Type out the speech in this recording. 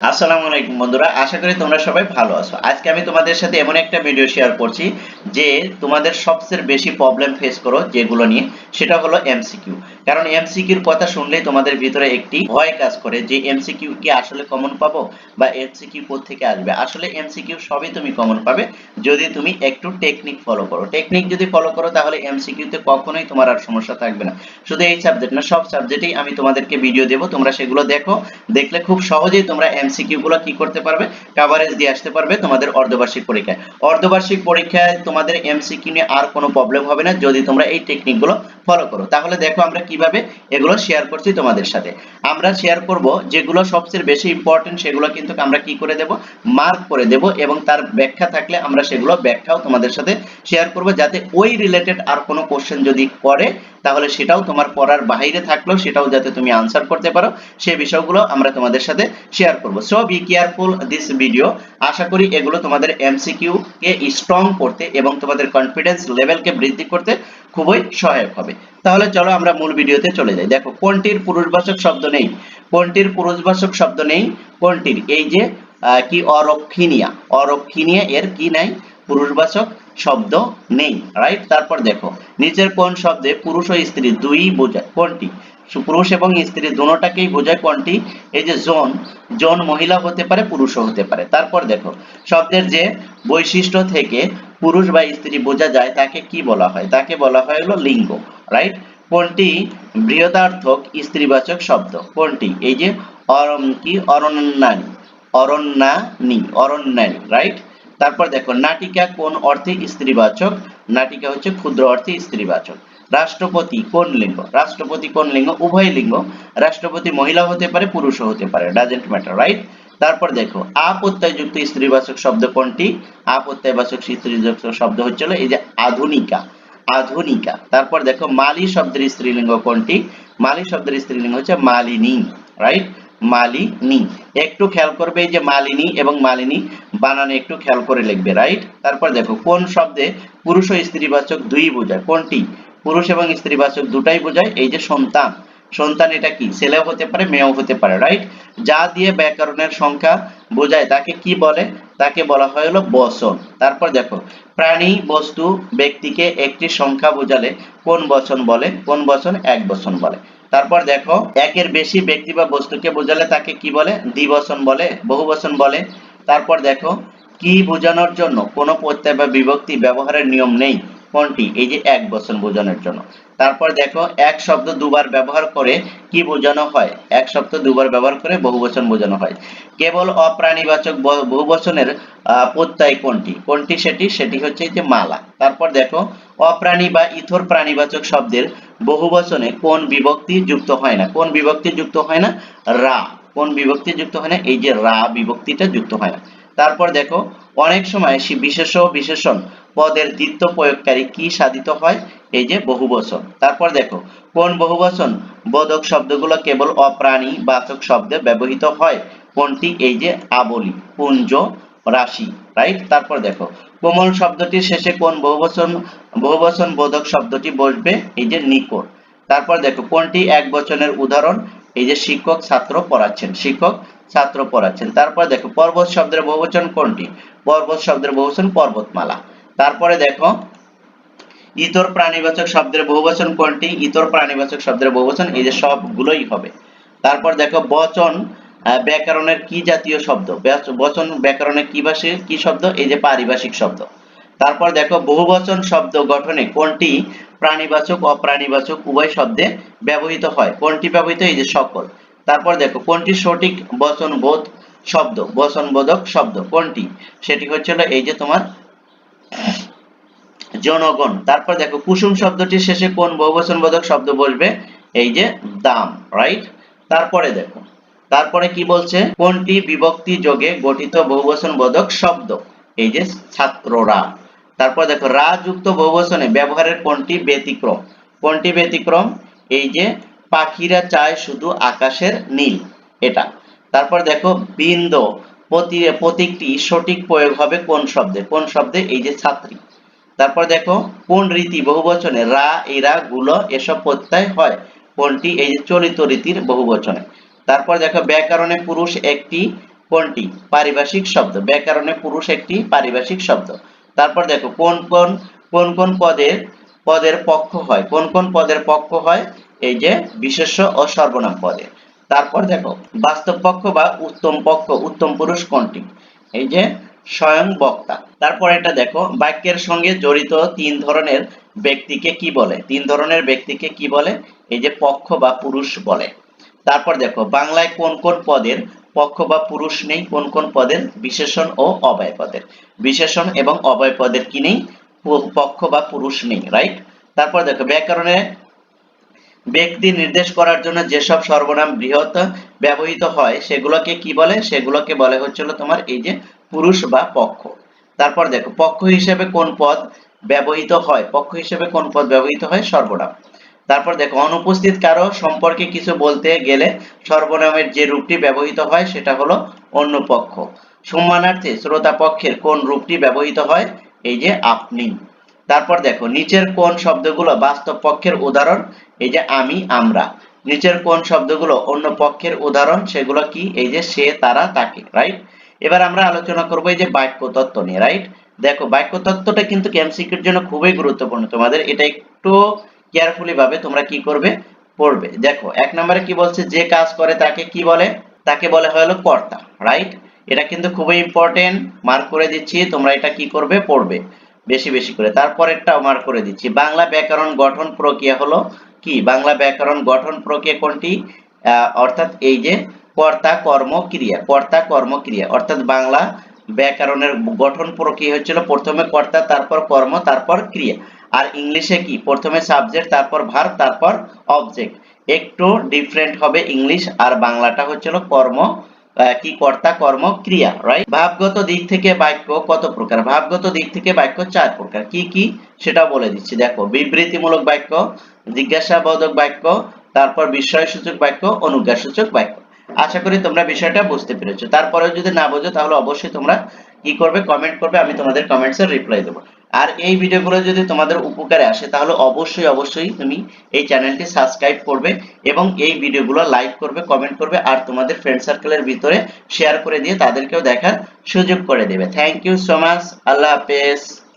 আসসালামু আলাইকুম বন্ধুরা, আশা করি তোমরা সবাই ভালো আছো। আজকে আমি তোমাদের সাথে এমন একটা ভিডিও শেয়ার করছি যে তোমাদের সবচেয়ে বেশি প্রবলেম ফেস করো যেগুলো নিয়ে, সেটা হলো এমসিকিউ কারণ এমসিকিউর কথা শুনলেই তোমাদের ভিতরে একটি ভয় কাজ করে যে এমসিকিউ কি আসলে কমন পাবো বা এমসিকিউ থেকে আসবে। আসলে এমসিকিউ সবই তুমি কমন পাবে যদি তুমি একটু টেকনিক ফলো করো। টেকনিক যদি ফলো করো তাহলে এমসিকিউতে কখনোই তোমার আর সমস্যা থাকবে না। শুধু এই সাবজেক্ট না, সব সাবজেক্টেই আমি তোমাদেরকে ভিডিও দেবো। তোমরা সেগুলো দেখো, দেখলে খুব সহজেই তোমরা এমসিকিউ গুলো কি করতে পারবে? কভারেজ দিয়ে আসতে পারবে তোমাদের অর্ধবার্ষিক পরীক্ষায়। অর্ধবার্ষিক পরীক্ষায় তোমাদের এমসিকিউ নিয়ে আর কোনো প্রবলেম হবে না যদি তোমরা এই টেকনিকগুলো ফলো করো। তাহলে দেখো আমরা কীভাবে এগুলো শেয়ার করছি তোমাদের সাথে। আমরা শেয়ার করব যেগুলো সবচেয়ে বেশি ইম্পর্টেন্ট সেগুলো কিন্তু আমরা কি করে দেব? মার্ক করে দেব এবং তার ব্যাখ্যা থাকলে আমরা সেগুলো ব্যাখ্যাও তোমাদের সাথে শেয়ার করব যাতে ওই রিলেটেড আর কোনো কোশ্চেন যদি করে, তাহলে সেটাও তোমার পড়ার বাইরে থাকলেও সেটাও যাতে তুমি আনসার করতে পারো। সেই বিষয়গুলো আমরা তোমাদের সাথে শেয়ার করব। So be careful this video আশা করি এগুলো তোমাদের এমসিকিউ কে স্ট্রং করতে এবং তোমাদের কনফিডেন্স লেভেলকে বৃদ্ধি করতে খুবই সহায়ক হবে। তাহলে চলো আমরা মূল ভিডিওতে চলে যাই। দেখো, কোনটির পুরুষবাচক শব্দ নেই? কোনটির পুরুষবাচক শব্দ নেই? কোনটির? এই যে কি অরক্ষিনিয়া অরক্ষিনিয়া এর কি নাই? পুরুষবাচক শব্দ নেই রাইট তারপর দেখো, নিচের কোন শব্দে পুরুষ ও স্ত্রী দুই বোঝায়। কোনটি? পুরুষ এবং স্ত্রী দুটোটাকেই বোঝায় কোনটি? এই যে জন জন মহিলা হতে পারে, পুরুষও হতে পারে। তারপর দেখো, শব্দের যে বৈশিষ্ট্য থেকে পুরুষ বা স্ত্রী বোঝা যায় তাকে কি বলা হয়? তাকে বলা হয় হলো লিঙ্গ রাইট কোনটি? বৃহদার্থক স্ত্রীবাচক শব্দ। কোনটি? এই যে অরম কি অরণ্যানী অরণ্যানী অরণ্যানী রাইট তারপর দেখো, নাটিকা কোন অর্থে স্ত্রীবাচক? নাটিকা হচ্ছে ক্ষুদ্র অর্থে স্ত্রীবাচক। রাষ্ট্রপতি কোন লিঙ্গ? রাষ্ট্রপতি কোন লিঙ্গ? উভয় লিঙ্গ। রাষ্ট্রপতি মহিলা হতে পারে, পুরুষও হতে পারে ডাজেন্ট ম্যাটার রাইট তারপর দেখো আপত্যাযুক্ত স্ত্রীবাচক শব্দ কোনটি? আপত্যাবাচক স্ত্রীবাচক শব্দ হচ্ছিল এই যে আধুনিকা আধুনিকা। তারপর দেখো, মালি শব্দের স্ত্রীলিঙ্গ কোনটি? মালি শব্দের স্ত্রীলিঙ্গ হচ্ছে মালিনী রাইট মালিনী। একটু খেয়াল করবে এই যে মালিনী এবং মালিনী, বানানে একটু খেয়াল করে লিখবে রাইট তারপর দেখো, কোন শব্দে পুরুষ ও স্ত্রীবাচক দুই বোঝায়? কোনটি? পুরুষ এবং স্ত্রীবাচক দুটাই বোঝায়, এই যে সন্তান। সন্তান এটা কি? ছেলেও হতে পারে, মেয়েও হতে পারে রাইট যা দিয়ে ব্যাকরণের সংখ্যা বোঝায়, তাকে কি বলে? তাকে বলা হয় হলো বচন। তারপর দেখো, প্রাণী, বস্তু, ব্যক্তিকে একটি সংখ্যা বোঝালে কোন বচন বলে? কোন বচন? এক বচন বলে। তারপর দেখো, একের বেশি ব্যক্তি বা বস্তুকে বোঝালে তাকে কি বলে? দ্বিবচন বলে, বহুবচন বলে। তারপর দেখো, কি বোঝানোর জন্য কোনো প্রত্যয় বা বিভক্তি ব্যবহারের নিয়ম নেই। কোনটি এই যে এক বচন বোঝানোর জন্য। তারপর দেখো, এক শব্দ দুবার ব্যবহার করে কি বোঝানো হয়? এক শব্দ দুবার ব্যবহার করে বহুবচন বোঝানো হয়। কেবল অপ্রাণীবাচক বহুবচনের প্রত্যয় কোনটি? কোনটি সেটি? সেটি হচ্ছে যে মালা। তারপর দেখো, অপ্রাণী বা ইথর প্রাণীবাচক শব্দের বহুবচনে কোন বিভক্তি যুক্ত হয় না? কোন বিভক্তি যুক্ত হয় না? রা। কোন বিভক্তি যুক্ত হয় না? এই যে রা বিভক্তিটা যুক্ত হয় না। তারপর দেখো অনেক সময় সে বিশেষ বিশেষণ পদের দ্বিত্ব প্রয়োগকারী কি সাধিত হয়? এই যে বহুবচন। তারপর দেখো, কোন বহুবচন বোধক শব্দগুলো কেবল অপ্রাণী বাচক শব্দে ব্যবহৃত হয়? কোনটি? এই যে আবলি, পুঞ্জ, রাশি রাইট তারপর দেখো, কোমল শব্দটির শেষে কোন বহুবচন বহুবচন বোধক শব্দটি বসবে? এই যে নিকট তারপর দেখো, কোনটি এক বচনের উদাহরণ? এই যে শিক্ষক ছাত্র পড়াচ্ছেন। শিক্ষক ছাত্র পড়াচ্ছেন। তারপর দেখো, পর্বত শব্দের বহুবচন কোনটি? পর্বত শব্দের বহুবচন পর্বতমালা। তারপরে দেখো, ইতর প্রাণীবাচক শব্দের বহুবচন কোনটি? ইতর প্রাণীবাচক শব্দের বহুবচন, এই যে সবগুলোই হবে। তারপর দেখো, বচন ব্যাকরণের কি জাতীয় শব্দ? বচন, ব্যাকরণের কি ভাষে, কি শব্দ? এই যে পারিভাষিক শব্দ। তারপর দেখো, বহুবচন শব্দ গঠনে কোনটি প্রাণীবাচক, অপ্রাণীবাচক উভয় শব্দে ব্যবহৃত হয়? কোনটি ব্যবহৃত? এই যে সকল। তারপর দেখো, কোনটি সঠিক বচন বোধ শব্দ? বচন বোধক শব্দ। কোনটি? সেটি হচ্ছিল এই যে তোমার জনগণ। তারপর দেখো, কুসুম শব্দটির শেষে কোন বহুবচন বোধক শব্দ বসবে এই যে দাম রাইট তারপরে দেখো, তারপরে কি বলছে? কোনটি বিভক্তি যোগে গঠিত বহুবচন বোধক শব্দ? এই যে ছাত্ররা। তারপর দেখো রা যুক্ত বহুবচনে ব্যবহারের কোনটি ব্যতিক্রম? কোনটি ব্যতিক্রম? এই যে পাখিরা চায় শুধু আকাশের নীল, এটা। তারপর দেখো, বিন্দ প্রতি প্রতীকটি সঠিক প্রয়োগ হবে কোন শব্দে? কোন শব্দে? এই যে ছাত্রী। তারপর দেখো, কোন রীতি বহুবচনে রা, এরা, গুলো, এসব প্রত্যয় হয়? কোনটি? এই যে চলিত রীতির বহুবচনে। তারপর দেখো, ব্যাকরণে পুরুষ একটি, কোনটি? পারিভাষিক শব্দ। ব্যাকরণে পুরুষ একটি, পারিভাষিক শব্দ। তারপর দেখো, কোন কোন কোন কোন পদের পদের পক্ষ হয়? কোন কোন পদের পক্ষ হয়? এই যে বিশেষ্য ও সর্বনাম পদে। তারপর দেখো, বাস্তব পক্ষ বা উত্তম পক্ষ, উত্তম পুরুষ কোনটি? এই যে স্বয়ং বক্তা। তারপর এটা দেখো, বাক্যের সঙ্গে জড়িত তিন ধরনের ব্যক্তিকে কি বলে? তিন ধরনের ব্যক্তিকে কি বলে? এই যে পক্ষ বা পুরুষ বলে। তারপর দেখো, বাংলায় কোন কোন পদের পক্ষ বা পুরুষ নেই? কোন কোন পদের বিশেষণ ও অবয় পদের? বিশেষণ এবং অবয় পদের কি নেই? পক্ষ বা পুরুষ নেই রাইট তারপর দেখো, ব্যাকরণে ব্যক্তি নির্দেশ করার জন্য যেসব সর্বনাম বৃহৎ ব্যবহৃত হয়, সেগুলোকে কি বলে? সেগুলোকে বলে হচ্ছিল তোমার এই যে পুরুষ বা পক্ষ। তারপর দেখো, পক্ষ হিসেবে কোন পদ ব্যবহৃত হয়? পক্ষ হিসেবে কোন পদ ব্যবহৃত হয়? সর্বনাম। তারপর দেখো, অনুপস্থিত কারও সম্পর্কে কিছু বলতে গেলে সর্বনামের যে রূপটি ব্যবহৃত হয়, সেটা হলো অন্য পক্ষ। সম্মানার্থে শ্রোতা পক্ষের কোন রূপটি ব্যবহৃত হয়? এই যে আপনি। তারপর দেখো, নিচের কোন শব্দগুলো বাস্তব পক্ষের উদাহরণ? এই যে আমি, আমরা, নিচের কোন শব্দগুলো অন্য পক্ষের উদাহরণ, সেগুলো কি? এই যে সে, তারা, তাকে রাইট এবার আমরা আলোচনা করব এই যে বাক্য তত্ত্ব নিয়ে রাইট দেখো বাক্য তত্ত্বটা কিন্তু এমসিকিউর জন্য খুবই গুরুত্বপূর্ণ। তোমাদের এটা একটু কেয়ারফুলি ভাবে তোমরা কি করবে? পড়বে। দেখো, এক নম্বরে কি বলছে? যে কাজ করে তাকে কি বলে? তাকে বলে হলো কর্তা রাইট এটা কিন্তু খুবই ইম্পর্টেন্ট মার্ক করে দিচ্ছি, তোমরা এটা কি করবে? পড়বে। বেশি বেশি করে। তারপরেরটাও মার্ক করে দিচ্ছি। বাংলা ব্যাকরণ গঠন প্রক্রিয়া হলো কি? বাংলা ব্যাকরণ গঠন প্রক্রিয়া কোনটি? অর্থাৎ এই যে কর্তা, কর্ম, ক্রিয়া। কর্তা, কর্ম, ক্রিয়া। অর্থাৎ বাংলা ব্যাকরণের গঠন প্রক্রিয়া হচ্ছিল প্রথমে কর্তা, তারপর কর্ম, তারপর ক্রিয়া। আর ইংলিশে কি? প্রথমে সাবজেক্ট, তারপর ভার তারপর অবজেক্ট। একটু ডিফারেন্ট হবে ইংলিশ আর বাংলাটা হচ্ছিল কর্ম কি কর্তা, কর্ম, ক্রিয়া রাইট ভাবগত দিক থেকে বাক্য কত প্রকার? ভাবগত দিক থেকে বাক্য চার প্রকার। কি কি? সেটাও বলে দিচ্ছি। দেখো, বিবৃতিমূলক বাক্য জিজ্ঞাসাবোধক বাক্য, তারপর বিস্ময়সূচক বাক্য, অনুজ্ঞাসূচক বাক্য। আশা করি তোমরা বিষয়টা বুঝতে পেরেছ। তারপরেও যদি না বোঝো, তাহলে অবশ্যই তোমরা কি করবে? কমেন্ট করবে, আমি তোমাদের কমেন্টস এর রিপ্লাই দেবো। আর এই ভিডিওগুলো যদি তোমাদের উপকারে আসে, তাহলে অবশ্যই অবশ্যই তুমি এই চ্যানেলটি সাবস্ক্রাইব করবে এবং এই ভিডিওগুলো লাইক করবে, কমেন্ট করবে আর তোমাদের ফ্রেন্ড সার্কেলের ভিতরে শেয়ার করে দিয়ে তাদেরকেও দেখার সুযোগ করে দেবে। থ্যাংক ইউ সো মাচ আল্লাহ হাফেজ।